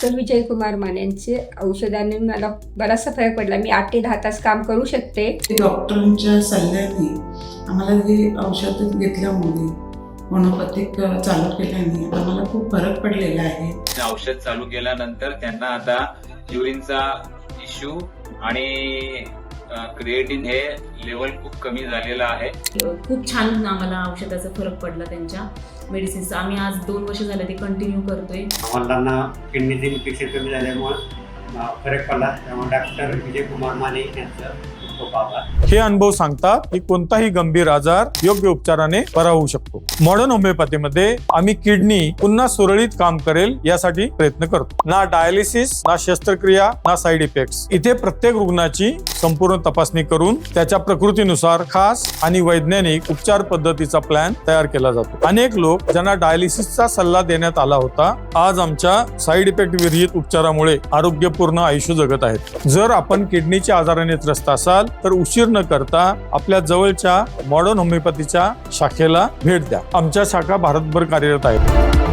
Doctor Vijay Kumar मानेंचे औषधाने मला बराचसा फरक पडला. मी आठ ते दहा तास काम करू शकते. डॉक्टरांच्या सल्ल्याने आम्हाला हे औषध घेतल्यामुळे होमिओपॅथिक चालू केल्याने आम्हाला खूप फरक पडलेला आहे. औषध चालू केल्यानंतर त्यांना आता युरिनचा इश्यू आणि क्रिएटिन हे लेवल खूप कमी झालेलं आहे. खूप छान आम्हाला औषधाचा फरक पडला त्यांच्या मेडिसिन्सचा आम्ही आज दोन वर्ष झाले ते कंटिन्यू करतोय. वडिलांना किडनीचे इन्फेक्शन कमी झाल्यामुळे फरक पडला. त्यामुळे डॉक्टर विजय कुमार माने यांचं हे अनुभव सांगतात की कोणताही गंभीर आजार योग्य उपचाराने बरा होऊ शकतो. मॉडर्न होमिओपॅथीमध्ये आम्ही किडनी पुन्हा सुरळीत काम करेल यासाठी प्रयत्न करतो. ना डायलिसिस ना शस्त्रक्रिया ना साईड इफेक्ट इथे प्रत्येक रुग्णाची संपूर्ण तपासणी करून त्याच्या प्रकृतीनुसार खास आणि वैज्ञानिक उपचार पद्धतीचा प्लॅन तयार केला जातो. अनेक लोक ज्यांना डायलिसिसचा सल्ला देण्यात आला होता आज आमच्या साईड इफेक्ट विरहित उपचारामुळे आरोग्यपूर्ण आयुष्य जगत आहेत. जर आपण किडनीच्या आजाराने त्रस्त असाल तर उशीर न करता आपल्या जवळच्या मॉडर्न होमिओपॅथीच्या शाखेला भेट द्या. आमच्या शाखा भारतभर कार्यरत आहेत.